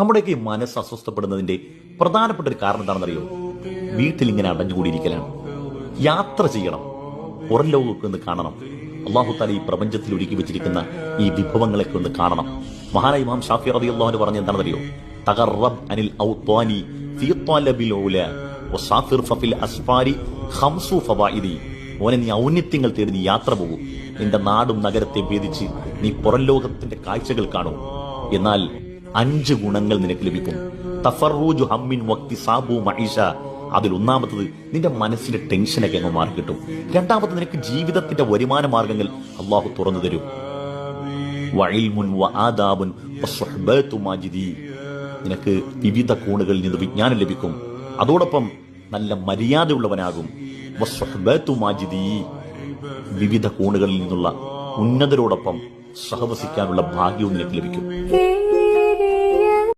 നമ്മുടെയൊക്കെ മനസ്സ് അസ്വസ്ഥപ്പെടുന്നതിന്റെ പ്രധാനപ്പെട്ട ഒരു കാരണം എന്താണെന്നറിയോ? വീട്ടിൽ ഇങ്ങനെ അടഞ്ഞുകൂടിയിരിക്കലാണ്. യാത്ര ചെയ്യണം. പുറം ലോകമൊക്കെ ഒന്ന് കാണണം. അള്ളാഹു താല ഈ പ്രപഞ്ചത്തിൽ ഒരുക്കി വെച്ചിരിക്കുന്ന ഈ വിഭവങ്ങളൊക്കെ ഒന്ന് കാണണം. മഹാനായ ഇമാം ഷാഫി റബി അള്ളാഹുന് പറഞ്ഞ എന്താണെന്നറിയോ? തകർറബ് അനിൽ ഔത്വാനി ഓനെ നീ ഔന്നിത്യങ്ങൾ തേടി നീ യാത്ര പോകും. നിന്റെ നാടും നഗരത്തെ ഭേദിച്ച് നീ പുറം ലോകത്തിന്റെ കാഴ്ചകൾ കാണൂ. എന്നാൽ അഞ്ച് ഗുണങ്ങൾ നിനക്ക് ലഭിക്കും. തഫറൂജു ഹമ്മിൻ അതിൽ ഒന്നാമത്തത് നിന്റെ മനസ്സിന്റെ ടെൻഷനൊക്കെ അങ്ങ് മാറി കിട്ടും രണ്ടാമത് നിനക്ക് ജീവിതത്തിന്റെ വരുമാന മാർഗങ്ങൾ അള്ളാഹു തുറന്നു തരും. നിനക്ക് വിവിധ കോണുകളിൽ നിന്ന് വിജ്ഞാനം ലഭിക്കും. അതോടൊപ്പം നല്ല മര്യാദയുള്ളവനാകും. വിവിധ കോണുകളിൽ നിന്നുള്ള ഉന്നതരോടൊപ്പം സഹവസിക്കാനുള്ള ഭാഗ്യവും നിനക്ക് ലഭിക്കും.